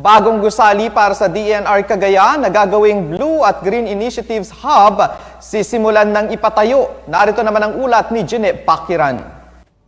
Bagong gusali para sa DNR Cagayan na gagawing Blue at Green Initiatives Hub sisimulan ng ipatayo. Narito naman ang ulat ni Jeanette Pakiran.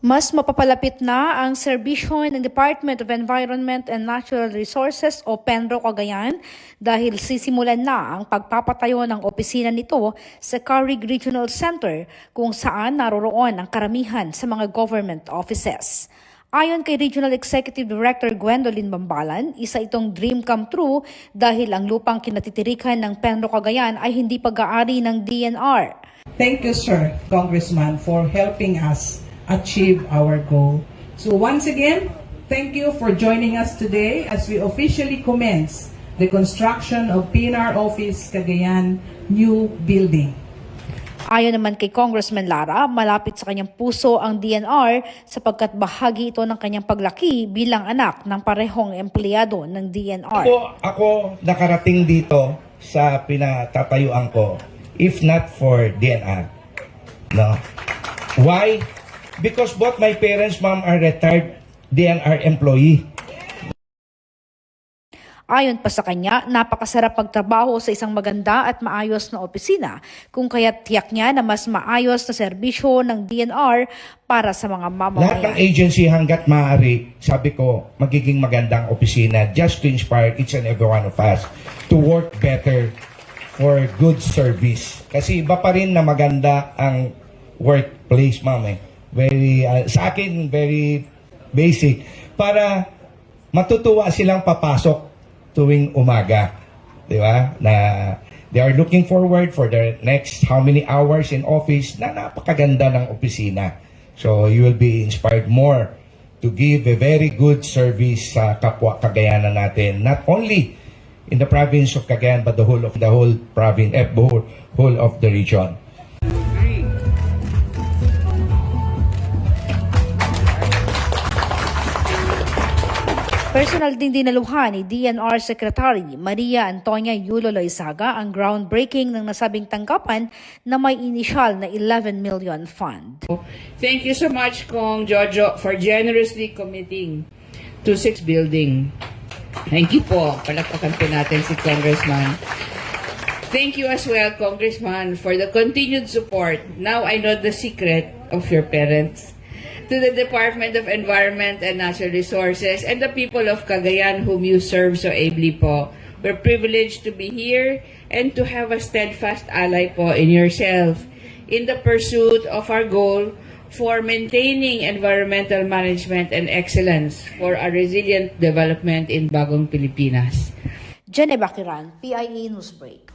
Mas mapapalapit na ang serbisyo ng Department of Environment and Natural Resources o PENRO Cagayan dahil sisimulan na ang pagpapatayo ng opisina nito sa Carig Regional Center kung saan naroroon ang karamihan sa mga government offices. Ayon kay Regional Executive Director Gwendolyn Bambalan, isa itong dream come true dahil ang lupang kinatitirikan ng Penro Cagayan ay hindi pag-aari ng DNR. Thank you, sir, Congressman, for helping us achieve our goal. So once again, thank you for joining us today as we officially commence the construction of PNR Office Cagayan new building. Ayon naman kay Congressman Lara, malapit sa kanyang puso ang DNR sapagkat bahagi ito ng kanyang paglaki bilang anak ng parehong empleyado ng DNR. Ako, ako nakarating dito sa pinatatayuan ko if not for DNR. No. Why? Because both my parents, mom, are retired DNR employee. Ayon pa sa kanya, napakasarap magtrabaho sa isang maganda at maayos na opisina kung kaya't tiyak niya na mas maayos na serbisyo ng DNR para sa mga Lahat ng mamamayan. agency hanggat maaari, sabi ko, magiging magandang opisina just to inspire each and every one of us to work better for good service. Kasi iba pa rin na maganda ang workplace, ma'am eh. Very, uh, sa akin, very basic. Para matutuwa silang papasok tuwing umaga. Di ba? Na they are looking forward for the next how many hours in office na napakaganda ng opisina. So you will be inspired more to give a very good service sa kapwa Cagayanan natin. Not only in the province of Cagayan but the whole of the whole province, eh, whole, whole of the region. Personal din dinaluhan ni DNR Secretary Maria Antonia Yulo Loizaga ang groundbreaking ng nasabing tanggapan na may inisyal na 11 million fund. Thank you so much, Kong Jojo, for generously committing to six building. Thank you po. Palakpakan po natin si Congressman. Thank you as well, Congressman, for the continued support. Now I know the secret of your parents. To the Department of Environment and Natural Resources and the people of Cagayan whom you serve so ably po. We're privileged to be here and to have a steadfast ally po in yourself in the pursuit of our goal for maintaining environmental management and excellence for a resilient development in Bagong Pilipinas. Jenny Bakiran, PIE Newsbreak.